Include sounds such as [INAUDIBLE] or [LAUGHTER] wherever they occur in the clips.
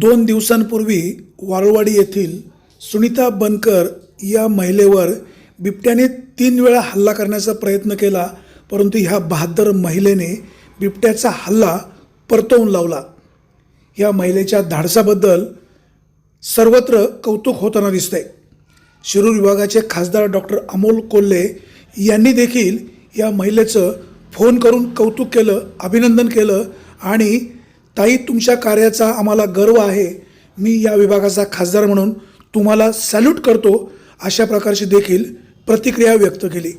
दोन दिवसांपूर्वी वाळवाडी येथील सुनीता बनकर या महिलेवर बिबट्याने तीन वेळा हल्ला करण्याचा प्रयत्न केला परंतु ह्या बहादर महिलेने बिबट्याचा हल्ला परतवून लावला. या महिलेच्या धाडसाबद्दल सर्वत्र कौतुक होताना दिसतंय. शिरूर विभागाचे खासदार डॉक्टर अमोल कोल्हे यांनी देखील या महिलेचं फोन करून कौतुक केलं अभिनंदन केलं आणि ताई तुमच्या कार्याचा आम्हाला गर्व आहे. मी या विभागाचा खासदार म्हणून तुम्हाला सॅल्यूट करतो. अशा प्रकारची देखील प्रतिक्रिया व्यक्त केली.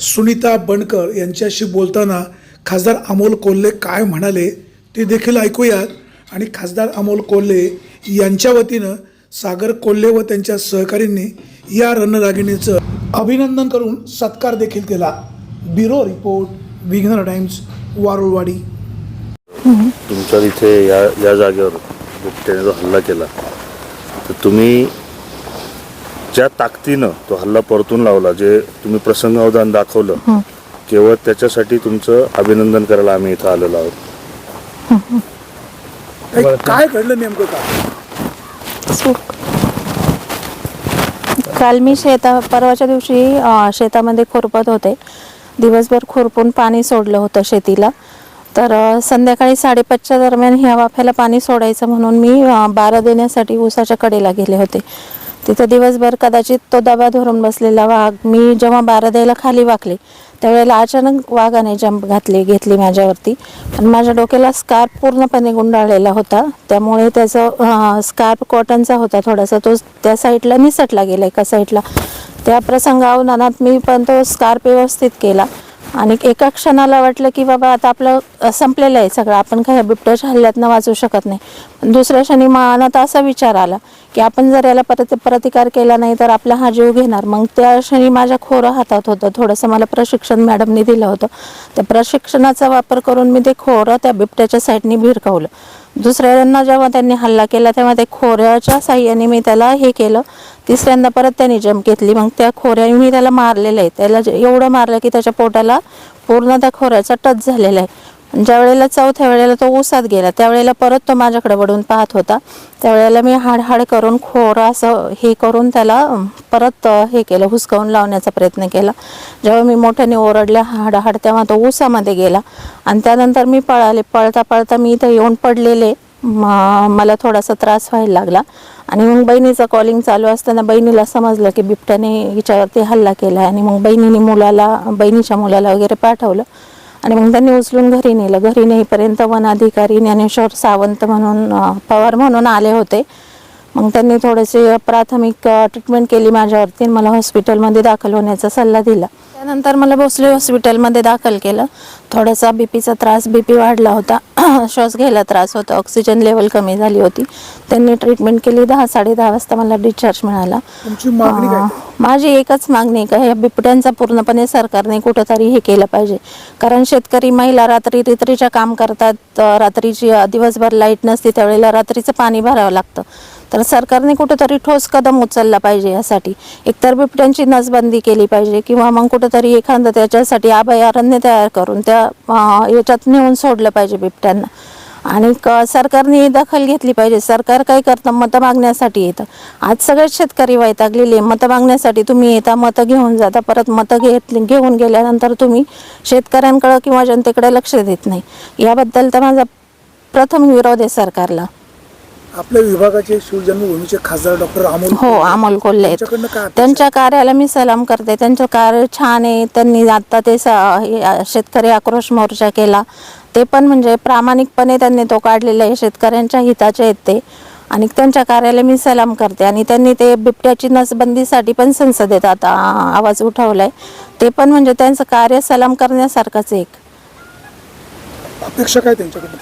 सुनीता बनकर यांच्याशी बोलताना खासदार अमोल कोल्हे काय म्हणाले ते देखील ऐकूयात. आणि खासदार अमोल कोल्हे यांच्या वतीनं सागर कोल्हे व त्यांच्या सहकारींनी या रणरागिणीचं अभिनंदन करून सत्कार देखील केला. Bureau report विघ्नर times Varulwadi. तुमच्या तिथे या या जागेवर बिबट्याने जो हल्ला केला तर तुम्ही ज्या ताकदीनं तो हल्ला परतून लावला जे तुम्ही प्रसंगावधान दाखवलं केवळ त्याच्यासाठी तुमचं अभिनंदन करायला आम्ही इथं आलेलो आहोत. काय- घडलं नेमकं का काल मी शेता परवाच्या दिवशी शेतामध्ये खुरपत होते. दिवसभर खुरपून पाणी सोडलं होतं शेतीला. तर संध्याकाळी साडेपाचच्या दरम्यान ह्या वाफ्याला पाणी सोडायचं म्हणून मी बारा देण्यासाठी ऊसाच्या कडेला गेले होते. तिथं दिवसभर कदाचित तो दबा धरून बसलेला वाघ मी जेव्हा बारा द्यायला खाली वाकले त्यावेळेला अचानक वाघाने जंप घातली घेतली माझ्यावरती. आणि माझ्या डोक्याला स्कार्फ पूर्णपणे गुंडाळलेला होता. त्यामुळे त्याचं स्कार्फ कॉटनचा होता थोडासा. तो त्या साईडला निसटला गेला एका साईडला. त्या प्रसंगावनात मी पण तो स्कार्फ व्यवस्थित केला. आणि एका क्षणाला वाटलं की बाबा आता आपलं संपलेलं आहे सगळं. आपण काही बिबट्याच्या हल्ल्यातनं वाचू शकत नाही. पण दुसऱ्या क्षणी मनात असा विचार आला की आपण जर याला परत प्रतिकार केला नाही तर आपला हा जीव घेणार. मग त्या क्षणी माझ्या खोरं हातात होतं. थोडंसं मला प्रशिक्षण मॅडमनी दिलं होतं. त्या प्रशिक्षणाचा वापर करून मी ते खोरं त्या बिबट्याच्या साईडनी भिरकवलं. दुसऱ्यांना जेव्हा त्यांनी हल्ला केला तेव्हा ते खोऱ्याच्या साह्याने मी त्याला हे केलं. तिसऱ्यांदा परत त्यांनी जंप घेतली. मग त्या खोऱ्याने मी त्याला मारलेलं आहे. त्याला जे- एवढं मारलं की त्याच्या पोटाला पूर्ण त्या खोऱ्याचा टच झालेला आहे. ज्या वेळेला चौथ्या वेळेला तो उसात गेला त्यावेळेला परत तो माझ्याकडे वळून पाहत होता. त्यावेळेला मी हाड हाड करून खोरं असं हे करून त्याला परत हे केलं हुसकावून लावण्याचा प्रयत्न केला. जेव्हा मी मोठ्याने ओरडल्या हाड हाड तेव्हा तो उसामध्ये गेला. आणि त्यानंतर मी पळाले. पळता पळता मी इथं येऊन पडलेले. मला थोडासा त्रास व्हायला लागला. आणि मग बहिणीचं कॉलिंग चालू असताना बहिणीला समजलं की बिबट्याने हिच्यावरती हल्ला केला आणि मग बहिणीने मुलाला बहिणीच्या मुलाला वगैरे पाठवलं. आणि मग त्यांनी उचलून घरी नेलं. घरी नेईपर्यंत वन अधिकारी ज्ञानेश्वर सावंत म्हणून पवार म्हणून आले होते. मग त्यांनी थोडेसे प्राथमिक ट्रीटमेंट केली माझ्यावरती मला हॉस्पिटलमध्ये दाखल होण्याचा सल्ला दिला. त्यानंतर मला भोसले हॉस्पिटलमध्ये दाखल केलं. थोडासा बी पीचा त्रास बी पी वाढला होता. [CLEARS THROAT] श्वास घ्यायला त्रास होता. ऑक्सिजन लेवल कमी झाली होती. त्यांनी ट्रीटमेंट केली. दहा साडे दहा वाजता मला डिस्चार्ज मिळाला. माझी एकच मागणी आहे का? या बिबट्यांचा पूर्णपणे सरकारने कुठंतरी हे केलं पाहिजे. कारण शेतकरी महिला रात्री रात्रीच्या काम करतात. रात्रीची दिवसभर लाइट नसते. त्यावेळेला रात्रीचं पाणी भरावं लागतं. तर सरकारने कुठंतरी ठोस कदम उचलला पाहिजे यासाठी. एकतर बिबट्यांची नसबंदी केली पाहिजे किंवा मग कुठंतरी एखादं त्याच्यासाठी अभयारण्य तयार करून त्या याच्यात नेऊन सोडलं पाहिजे बिबट्यांना. आणि क सरकारने दखल घेतली पाहिजे. सरकार काय करतं? मतं मागण्यासाठी येतं. आज सगळेच शेतकरी वैतागलेले मतं मागण्यासाठी तुम्ही येता मतं घेऊन जाता. परत मतं घेत घेऊन गेल्यानंतर तुम्ही शेतकऱ्यांकडं किंवा जनतेकडे लक्ष देत नाही. याबद्दल तर माझा प्रथम विरोध आहे सरकारला. आपल्या विभागाचे शिवजन्मभूमीचे खासदार डॉक्टर अमोल हो अमोल कोल्हे. आहेत. त्यांच्याकडनं काय अपेक्षा? त्यांच्या कार्याला मी सलाम करते. त्यांचं कार्य छान आहे. त्यांनी आता ते स- हे, अ, शेतकरी आक्रोश मोर्चा केला. ते पण म्हणजे प्रामाणिकपणे त्यांनी तो काढलेला आहे. शेतकऱ्यांच्या हिताचे आहेत ते. आणि त्यांच्या कार्याला मी सलाम करते. आणि त्यांनी ते बिबट्याची नसबंदीसाठी पण संसदेत आता आवाज उठवलाय. ते पण म्हणजे त्यांचं कार्य सलाम करण्यासारखंच एक. अपेक्षा काय त्यांच्याकडनं?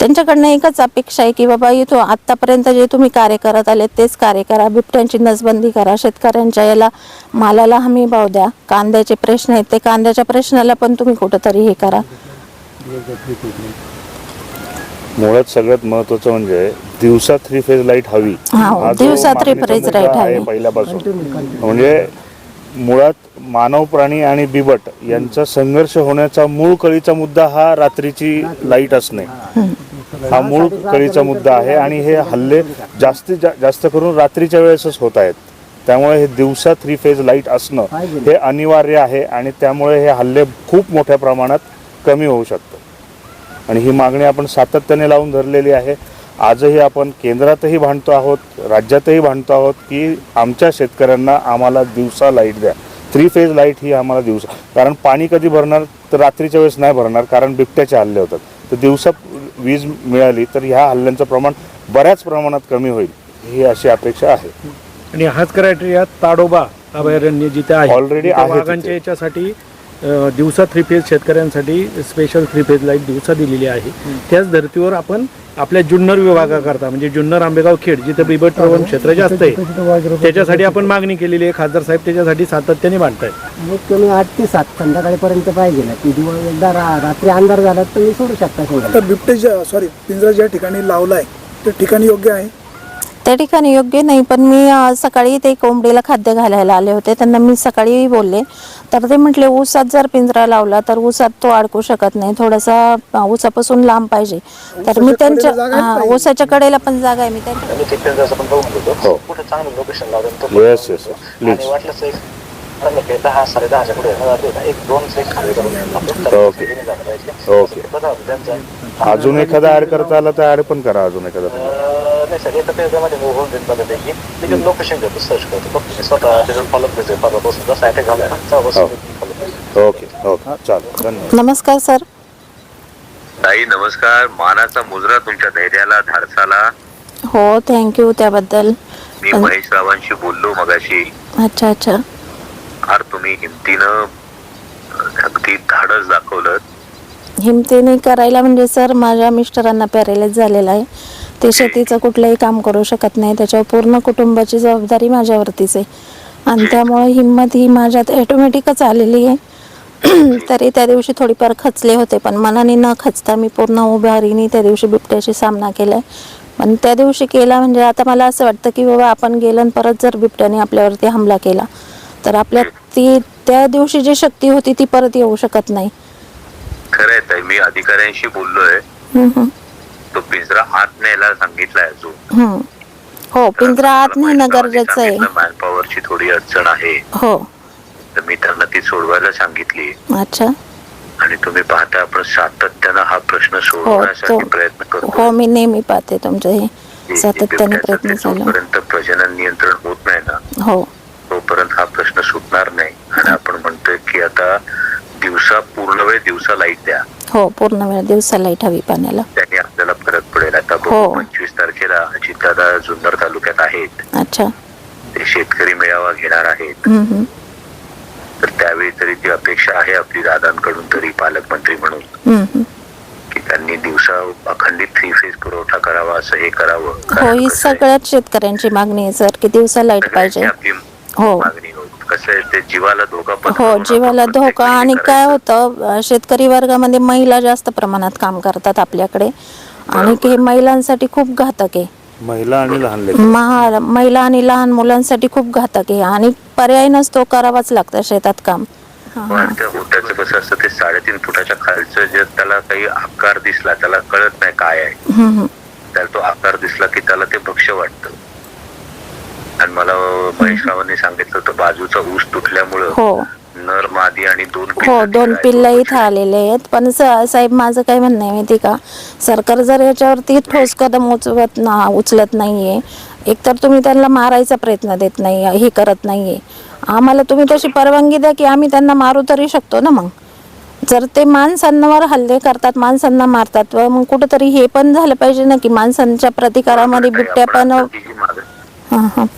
त्यांच्याकडनं एकच अपेक्षा आहे की बाबा इथं आत्तापर्यंत जे तुम्ही कार्य करत आले तेच कार्य करा. बिबट्यांची नसबंदी करा. शेतकऱ्यांच्या याला मालाला हमी भाव द्या. कांद्याचे प्रश्न आहेत. ते कांद्याच्या प्रश्नाला पण तुम्ही कुठंतरी हे करा. मुळात सगळ्यात महत्वाचं म्हणजे दिवसा थ्री फेज लाइट हवी. हा, हा जो दिवसा three मागणीचा phase मुद्दा light आहे हवी. पहिल्यापासून. म्हणजे मुळात मानव प्राणी आणि बिबट यांचा संघर्ष होण्याचा मूळ कळीचा मुद्दा हा रात्रीची लाइट असणे. हा मूळ कळीचा मुद्दा आहे आणि हे हल्ले जास्तीत जा- जास्त करून रात्रीच्या वेळेसच होत आहेत. त्यामुळे हे दिवसा थ्री फेज लाइट असणं हे अनिवार्य आहे आणि त्यामुळे हे हल्ले खूप मोठ्या प्रमाणात कमी होऊ शकतं आणि ही मागणी आपण सातत्याने लावून धरलेली आहे. आजही आपण केंद्रातही भांडतो आहोत राज्यातही भांडतो आहोत की आमच्या शेतकऱ्यांना आम्हाला दिवसा लाइट द्या. थ्री फेज लाइट ही आम्हाला दिवसा. कारण पाणी कधी भरणार तर रात्रीच्या वेळेस नाही भरणार कारण बिबट्याचे हल्ले होतात. तर दिवसा वीज मिळाली तर ह्या हल्ल्यांचं प्रमाण बऱ्याच प्रमाणात कमी होईल ही अशी अपेक्षा आहे. आणि हाच क्रायटेरिया ताडोबा अभयारण्य जिथे आहे. तिथे. याच्यासाठी दिवसा थ्री फेज शेतकऱ्यांसाठी स्पेशल थ्री फेज लाइट दिवसा दिलेली आहे. त्याच धर्तीवर आपण आपल्या जुन्नर विभागाकरता म्हणजे जुन्नर आंबेगाव खेड जिथे बिबट प्रवण क्षेत्र जास्त आहे त्याच्यासाठी आपण मागणी केलेली आहे. खासदार साहेब त्याच्यासाठी सातत्याने मांडतायत. मग तुम्ही आठ ते सात संध्याकाळपर्यंत पाहिजे ना. की दिवस एकदा रा- रात्री अंधार झाला तर तुम्ही सोडू शकता तर बिबटेच्या सॉरी पिंजरा ज्या ठिकाणी लावला आहे ते ठिकाणी योग्य आहे? त्या ठिकाणी योग्य नाही पण मी सकाळी ते कोंबडीला खाद्य घालायला आले होते. त्यांना मी सकाळी बोलले. तर ते म्हटले ऊसात जर पिंजरा लावला तर ऊसात तो अडकू शकत नाही. थोडासा ऊसापासून लांब पाहिजे. तर मी त्यांच्या हा. ऊसाच्या कडेला पण जागा आहे. मी त्यांच्या दहा साडे दहाच्या पुढे एक दोन एक खाली करून ओके. ओके अजून एखादा ऍड करता आला तर ऍड पण करा अजून एखादा नाही सर एका पेजमध्ये मी होऊन देत बघापैकी तिथे लोकेशन घेतो सर्च करतो फक्त मी स्वतः त्याच्यावर फॉलो करतो परवापासून जसा अटॅक झाला ना तेव्हापासून हो. फॉलो करतो ओके ओके चालेल धन्यवाद नमस्कार सर ताई नमस्कार मानाचा मुजरा तुमच्या धैर्याला धाडसाला हो थँक्यू त्याबद्दल मी महेश रावांशी बोललो मगाशी अच्छा अच्छा फार तुम्ही हिमतीनं अगदी धाडस दाखवलं हिमतीने करायला म्हणजे सर माझ्या मिस्टरांना पॅरेलाइज झालेला आहे. ते शेतीचं कुठलंही काम करू शकत नाही. त्याच्यावर पूर्ण कुटुंबाची जबाबदारी माझ्यावरतीच आहे. आणि त्यामुळे हिंमत ही माझ्यात ऑटोमॅटिकच आलेली आहे. [CLEARS THROAT] तरी त्या दिवशी थोडीफार खचले होते पण मनाने न खचता मी पूर्ण उभारीने त्या दिवशी बिबट्याशी सामना केलाय. पण त्या दिवशी केला म्हणजे आता मला असं वाटतं की बाबा आपण गेलं आणि परत जर बिबट्याने आपल्यावरती हमला केला तर आपल्या ती त्या दिवशी जी शक्ती होती ती परत येऊ शकत नाही. खरंय ताई मी अधिकाऱ्यांशी बोललोय. हम्म. तो पिंजरा आत न्यायला सांगितलाय अजून. हम्म. हो पिंजरा आत नेणं गरजेचं आहे. मॅनपॉवरची थोडी अडचण आहे. हो. तर मी त्यांना ती सोडवायला सांगितली. अच्छा. आणि तुम्ही पाहता आपण सातत्यानं हा प्रश्न हो सोडवण्यासाठी प्रयत्न करतो हो मी नेहमी पाहते तुमचे हे सातत्याने प्रयत्न चालू. जोपर्यंत प्रजनन नियंत्रण होत नाही ना हो. तोपर्यंत हा प्रश्न सुटणार नाही. आणि आपण म्हणतोय की आता दिवसा पूर्ण वेळ दिवसा लाइट द्या. हो पूर्ण वेळ दिवसा लाइट हवी पाण्याला. त्याने आपल्याला फरक पडेल. आता हो. पंचवीस तारखेला अजितदादा जुन्नर तालुक्यात आहेत. अच्छा. ते शेतकरी मेळावा घेणार आहेत. हम्म, हम्म. तर त्यावेळी तरी ती अपेक्षा आहे आपली दादांकडून तरी पालकमंत्री म्हणून. हम्म, हम्म. की त्यांनी दिवसा अखंडित थ्री फेज पुरवठा करावा असं हे करावं. हो कारण ही कसं आहे, सगळ्याच शेतकऱ्यांची मागणी आहे सर की दिवसा लाइट सगळ्यांची पाहिजे. आपली हो. मागणी होत. कसं आहे ते जीवाला धोका पण हो जीवाला धोका आणि काय होतं शेतकरी वर्गामध्ये महिला जास्त प्रमाणात काम करतात आपल्याकडे. आणि हे महिलांसाठी खूप घातक आहे. महिला आणि लहान लेकरं. महिला आणि लहान मुलांसाठी खूप घातक आहे. आणि पर्याय नसतो करावाच लागतं शेतात काम. हा, पण त्या होत्याचं कसं असतं ते साडेतीन फुटाच्या खालचं जे त्याला काही आकार दिसला त्याला कळत नाही काय आहे. त्याला तो आकार दिसला की त्याला ते भक्ष्य वाटतं. आणि मला महेश रावांनी सांगितलं होतं बाजूचा ऊस तुटल्यामुळं हो. नर मादी आणि दोन हो पिल्लं दोन तिला पिल्ल आहेत. इथं आलेले आहेत. पण स- साहेब माझं काय म्हणणं आहे माहिती का? सरकार जर याच्यावरती ठोस कदम उचलत ना उचलत नाहीये एकतर तुम्ही त्यांना मारायचा प्रयत्न देत नाही हे करत नाहीये. आम्हाला तुम्ही तशी परवानगी द्या की आम्ही त्यांना मारू तरी शकतो ना मग. जर ते माणसांवर हल्ले करतात माणसांना मारतात व मग कुठंतरी हे पण झालं पाहिजे ना की माणसांच्या प्रतिकारामध्ये बिबट्या आपण पण आता मागणी-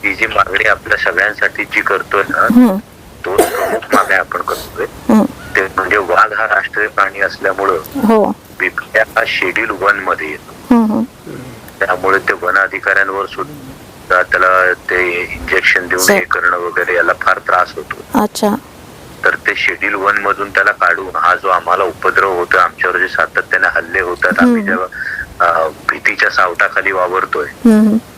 ती जी मागणी आपल्या सगळ्यांसाठी जी करतोय ना दोन प्रमुख मागण्या आपण करतोय. ते म्हणजे वाघ हा राष्ट्रीय प्राणी असल्यामुळं हो बिबट्या हा शेड्यूल वनमध्ये येतो. त्यामुळे ते वन अधिकाऱ्यांवर सुद्धा त्याला ते इंजेक्शन देऊन. हे करणं वगैरे याला फार त्रास होतो अच्छा तर ते शेड्यूल वन मधून त्याला काढून हा जो आम्हाला उपद्रव होतो आमच्यावर जे सातत्याने हल्ले होतात आम्ही जेव्हा भीतीच्या सावटाखाली वावरतोय.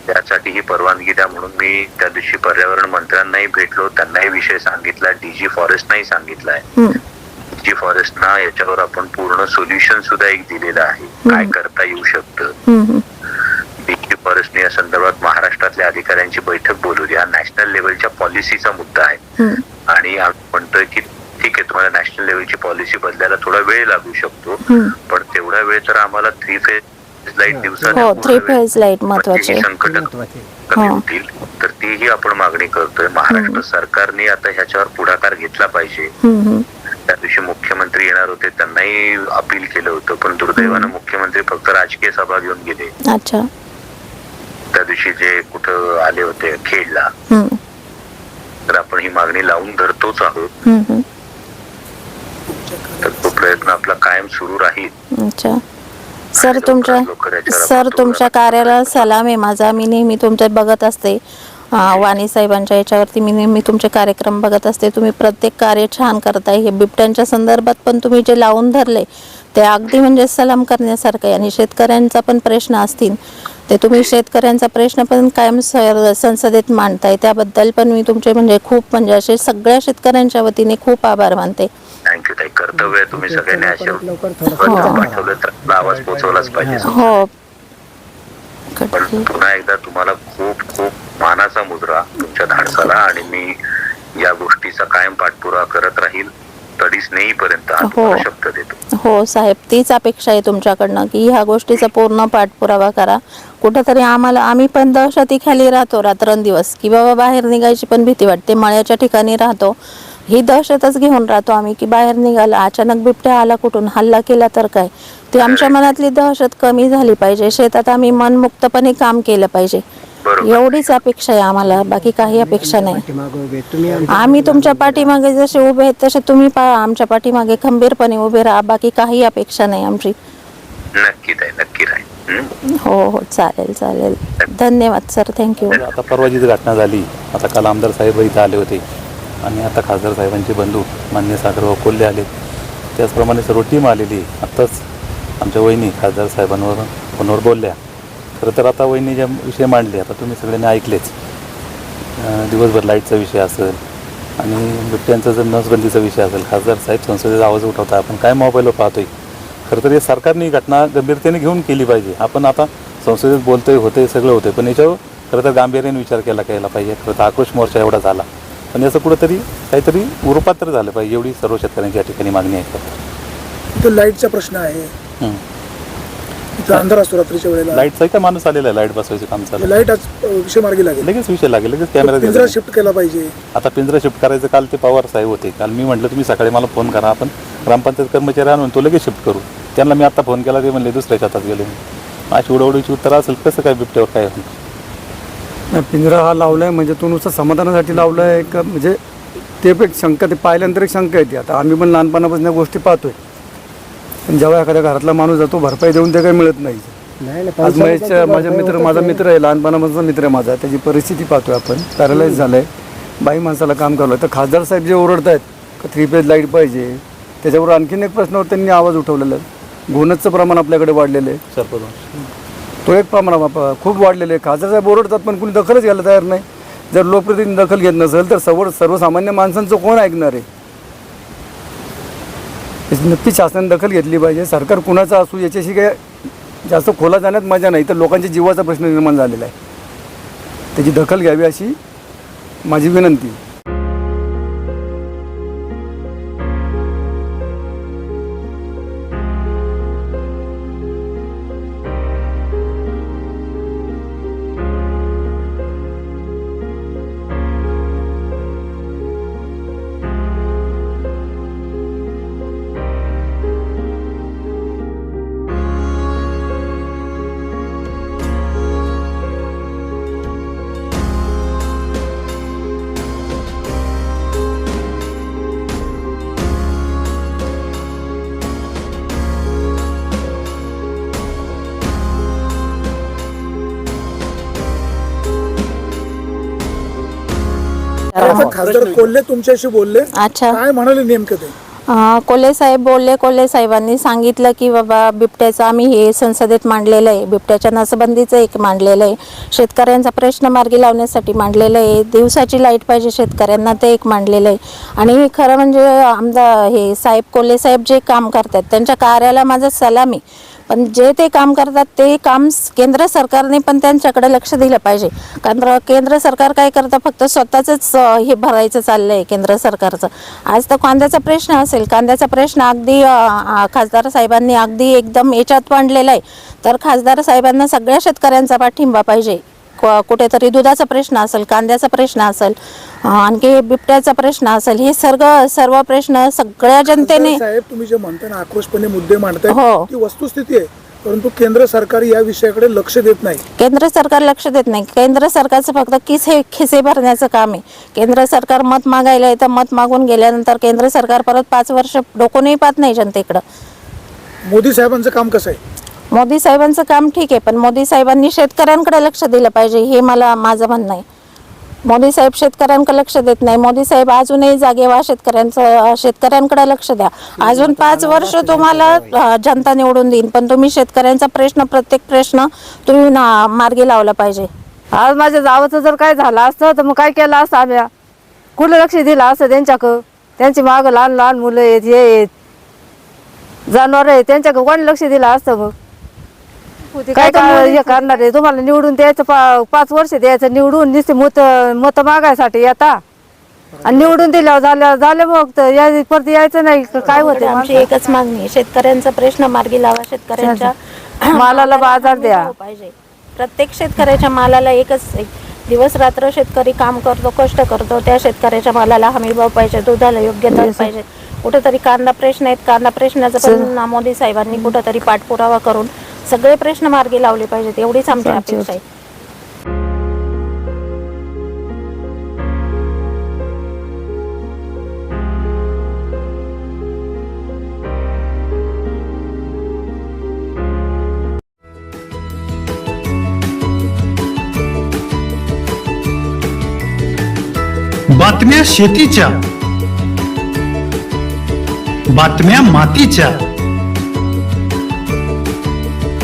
त्यासाठी ही परवानगी द्या म्हणून मी त्या दिवशी पर्यावरण मंत्र्यांनाही भेटलो त्यांनाही विषय सांगितला डीजी फॉरेस्टनाही सांगितलाय हम्म. डीजी फॉरेस्टना याच्यावर आपण पूर्ण सोल्युशन सुद्धा एक दिलेलं आहे काय करता येऊ शकतं. डीजी फॉरेस्टने या संदर्भात महाराष्ट्रातल्या अधिकाऱ्यांची बैठक बोलवली हा नॅशनल लेवलच्या पॉलिसीचा मुद्दा आहे. आणि आम्ही म्हणतोय की ठीक आहे तुम्हाला नॅशनल लेवलची पॉलिसी बदलायला थोडा वेळ लागू शकतो. पण तेवढा वेळ तर आम्हाला थ्री फेज लाइट दिवसात हो थ्री फेज लाइट महत्वाची आहे. संकट महत्त्वाचे. कमी हो. होतील तर तीही आपण मागणी करतोय. महाराष्ट्र सरकारने आता ह्याच्यावर पुढाकार घेतला पाहिजे. हम्म, हम्म. त्या दिवशी मुख्यमंत्री येणार होते त्यांनाही अपील केलं होतं पण दुर्दैवानं मुख्यमंत्री फक्त राजकीय सभा घेऊन गेले. अच्छा. त्या दिवशी जे कुठं आले होते खेडला हम्म, तर आपण ही मागणी लावून धरतोच आहोत. हम्म, हम्म. तर तो प्रयत्न आपला कायम सुरू राहील. अच्छा. सर तुमच्या सर तुमच्या कार्याला सलाम आहे माझा. मी नेहमी तुमच्या बघत असते. वाणी साहेबांच्या याच्यावरती मी नेहमी तुमचे कार्यक्रम बघत असते. तुम्ही प्रत्येक कार्य छान करताय. हे बिबट्यांच्या संदर्भात पण तुम्ही जे लावून धरले ते अगदी म्हणजे सलाम करण्यासारखं आहे. आणि शेतकऱ्यांचा पण प्रश्न असतील. ते तुम्ही शेतकऱ्यांचा प्रश्न पण कायम संसदेत मांडताय. त्याबद्दल पण मी तुमचे म्हणजे खूप म्हणजे असे सगळ्या शेतकऱ्यांच्या वतीने खूप आभार मानते. थँक्यू ताई कर्तव्य आहे तुम्ही सगळ्यांनी असे लवकर थोडं हो. पाठवलं तर आपला आवाज पोहोचवलाच पाहिजे. हो. पण पुन्हा एकदा तुम्हाला खूप खूप मानाचा मुद्रा तुमच्या धाडसाला आणि मी या गोष्टीचा कायम पाठपुरावा करत राहील. तडीस नेईपर्यंत हा हो. तुम्हाला शब्द देतो. हो साहेब तीच अपेक्षा आहे तुमच्याकडनं की ह्या गोष्टीचा पूर्ण पाठपुरावा करा. कुठंतरी आम्हाला आम्ही पण दहशतीखाली राहतो रात्रंदिवस की बाबा बाहेर निघायची पण भीती वाटते मळ्याच्या ठिकाणी राहतो. ही दहशतच घेऊन राहतो आम्ही की बाहेर निघाला अचानक बिबट्या आला कुठून हल्ला केला तर काय? ती आमच्या मनातली दहशत कमी झाली पाहिजे शेतात आम्ही मनमुक्तपणे काम केलं पाहिजे. एवढीच अपेक्षा आहे आम्हाला बाकी काही अपेक्षा नाही. आम्ही तुमच्या पाठीमागे जसे उभे आहेत तसे तुम्ही पा आमच्या पाठीमागे खंबीरपणे उभे राहा बाकी काही अपेक्षा नाही आमची. नक्की नक्की हं? हो हो चालेल चालेल. धन्यवाद सर. थँक्यू आता परवाची जी घटना झाली आता काल आमदार साहेब इथं आले होते. आणि आता खासदार साहेबांचे बंधू मान्य सागर व कोल्हे आले. त्याचप्रमाणे सर्व टीम आलेली आत्ताच आमच्या वहिनी खासदार साहेबांवर फोनवर बोलल्या. खरं तर आता वहिनी ज्या विषय मांडले आता तुम्ही सगळ्यांनी ऐकलेच. दिवसभर लाईटचा विषय असेल आणि बिबट्यांचा जर नसबंदीचा विषय असेल खासदार साहेब संसदेचा आवाज उठवता आपण काय मोबाईलवर पाहतोय? खरं तर हे सरकारने ही घटना गंभीरतेने घेऊन केली पाहिजे. आपण आता संसदेत बोलतोय होतंय सगळं होतंय पण याच्यावर खरं तर गांभीर्याने विचार केला केला पाहिजे. खरं तर आक्रोश मोर्चा एवढा झाला. पण याचं कुठंतरी काहीतरी उरुपात्र झालं पाहिजे एवढी सर्व शेतकऱ्यांची या ठिकाणी मागणी आहे. तर. लाईटचा प्रश्न आहे. इथं अंधार असतो रात्रीच्या वेळेला. लाईटचा का माणूस आलेला आहे लाइट बसवायचं काम चालू आहे. लाइट आज अ, विषय मार्गी लागेल. लगेच विषय लागेल लगेच कॅमेरा पिंजरा दिला शिफ्ट केला पाहिजे. आता पिंजरा शिफ्ट करायचं काल ते पवार साहेब होते. काल मी म्हटलं तुम्ही सकाळी मला फोन करा आपण ग्रामपंचायत कर्मचारी आणून तो लगेच शिफ्ट करू. त्यांना मी आता फोन केला ते म्हणले दुसऱ्या शेतात गेले. अशी उडवडीची उत्तर असेल कसं काय बिबट्यावर काय होणार? नाही, पिंजरा हा लावलाय म्हणजे तो नुसतं समाधानासाठी लावलाय का म्हणजे ते पण शंका ते पाहिल्यानंतर एक शंका येते. आता आम्ही पण लहानपणापासून या गोष्टी पाहतोय. पण जेव्हा एखाद्या घरातला माणूस जातो भरपाई देऊन ते काही मिळत नाही. नाही नाही, आज महेश त्याचा माझा मित्र माझा. मित्र आहे लहानपणापासून मित्र आहे माझा. त्याची परिस्थिती पाहतोय आपण. पॅरालाइज झालाय. बाई माणसाला काम करलं तर खासदार साहेब जे ओरडत आहेत का थ्री पेज लाइट पाहिजे त्याच्यावर आणखीन एक प्रश्नावर त्यांनी आवाज उठवलेला आहे. गुन्ह्याचं प्रमाण आपल्याकडे वाढलेलं आहे. सरपंच तो एक प्रमाण बापा खूप वाढलेले आहे. खासदार साहेब ओरडतात पण कुणी दखलच घ्यायला तयार नाही. जर लोकप्रतिनिधी दखल घेत नसेल तर सर्व सर्वसामान्य माणसांचं कोण ऐकणार आहे? याची नक्की शासनाने दखल घेतली पाहिजे. सरकार कुणाचं असू याच्याशी काय जास्त खोला जाण्यात मजा नाही. तर लोकांच्या जीवाचा प्रश्न निर्माण झालेला आहे. त्याची दखल घ्यावी अशी माझी विनंती खासदार कोल्हे तुमच्याशी बोलले. अच्छा. काय म्हणाले नेमकं ते? अं, कोल्हे साहेब बोलले कोल्हे साहेबांनी सांगितलं की बाबा बिबट्याचं आम्ही हे संसदेत मांडलेलं आहे. बिबट्याच्या नसबंदीचं एक मांडलेलं आहे. शेतकऱ्यांचा प्रश्न मार्गी लावण्यासाठी मांडलेलं आहे. दिवसाची लाइट पाहिजे शेतकऱ्यांना ते एक मांडलेलं आहे. आणि खरं म्हणजे आमदार हे साहेब कोल्हे साहेब जे काम करतात त्यांच्या कार्याला माझा सलामी. पण जे ते काम करतात ते काम केंद्र सरकारने पण त्यांच्याकडे लक्ष दिलं पाहिजे. कारण केंद्र सरकार काय करतं फक्त स्वतःच हे भरायचं चाललं आहे केंद्र सरकारचं. आज तर कांद्याचा प्रश्न असेल. कांद्याचा प्रश्न अगदी खासदार साहेबांनी अगदी एकदम याच्यात मांडलेला आहे. तर खासदार साहेबांना सगळ्या शेतकऱ्यांचा पाठिंबा पाहिजे. क- कुठेतरी दुधाचा प्रश्न असेल कांद्याचा प्रश्न असेल आणखी बिबट्याचा प्रश्न असेल हे सर्व सर्व प्रश्न सगळ्या जनतेने साहेब तुम्ही जे म्हणता ना आक्रोशपणे मुद्दे मांडताय हो. ती वस्तुस्थिती आहे. परंतु केंद्र सरकार या विषयाकडे लक्ष देत नाही. केंद्र सरकार लक्ष देत नाही. केंद्र सरकारचं फक्त किसे खिसे भरण्याचं काम आहे. केंद्र सरकार मत मागायला येतं मत मागून गेल्यानंतर केंद्र सरकार परत पाच वर्ष डोकूनही पाहत नाही जनतेकडं. मोदी साहेबांचं काम कसं आहे? मोदी साहेबांचं काम ठीक आहे पण मोदी साहेबांनी शेतकऱ्यांकडे लक्ष दिलं पाहिजे हे मला माझं म्हणणं आहे. मोदी साहेब शेतकऱ्यांकडे लक्ष देत नाही. मोदी साहेब अजूनही जागे व्हा शेतकऱ्यांचं शेतकऱ्यांकडे लक्ष द्या. अजून पाच वर्ष तुम्हाला जनता निवडून देईन पण तुम्ही शेतकऱ्यांचा प्रश्न प्रत्येक प्रश्न तुम्ही ना मार्गी लावला पाहिजे. आज माझ्या जावाचं जर काय झालं असतं तर मग काय केलं असतं आम्ही? कुठलं लक्ष दिलं असतं त्यांच्याकडं? त्यांची मागं लहान लहान मुलं आहेत हे आहेत. जनावर आहेत त्यांच्याकडं कोणी लक्ष दिलं असतं मग? काय काय हे करणार आहे? तुम्हाला निवडून द्यायचं पा पाच वर्ष द्यायचं निवडून नुसते मत मत मागायसाठी येता. आणि निवडून दिल्यावर झालं झालं मग तर या परत यायचं नाही का काय होते आमची एकच मागणी आहे शेतकऱ्यांचा प्रश्न मार्गी लावा शेतकऱ्यांच्या मालाला बाजार द्या. भाव पाहिजे. प्रत्येक शेतकऱ्याच्या मालाला एकच एक दिवस रात्र शेतकरी काम करतो कष्ट करतो त्या शेतकऱ्याच्या मालाला हमी भाव पाहिजे दुधाला योग्य दर पाहिजे. कुठेतरी कांदा प्रश्न आहेत कांदा प्रश्नाचा पण मोदी साहेबांनी कुठेतरी पाठपुरावा करून सगळे प्रश्न मार्गी लावले पाहिजेत एवढीच आमची अपेक्षा आहे. बातम्या शेतीच्या बातम्या मातीच्या.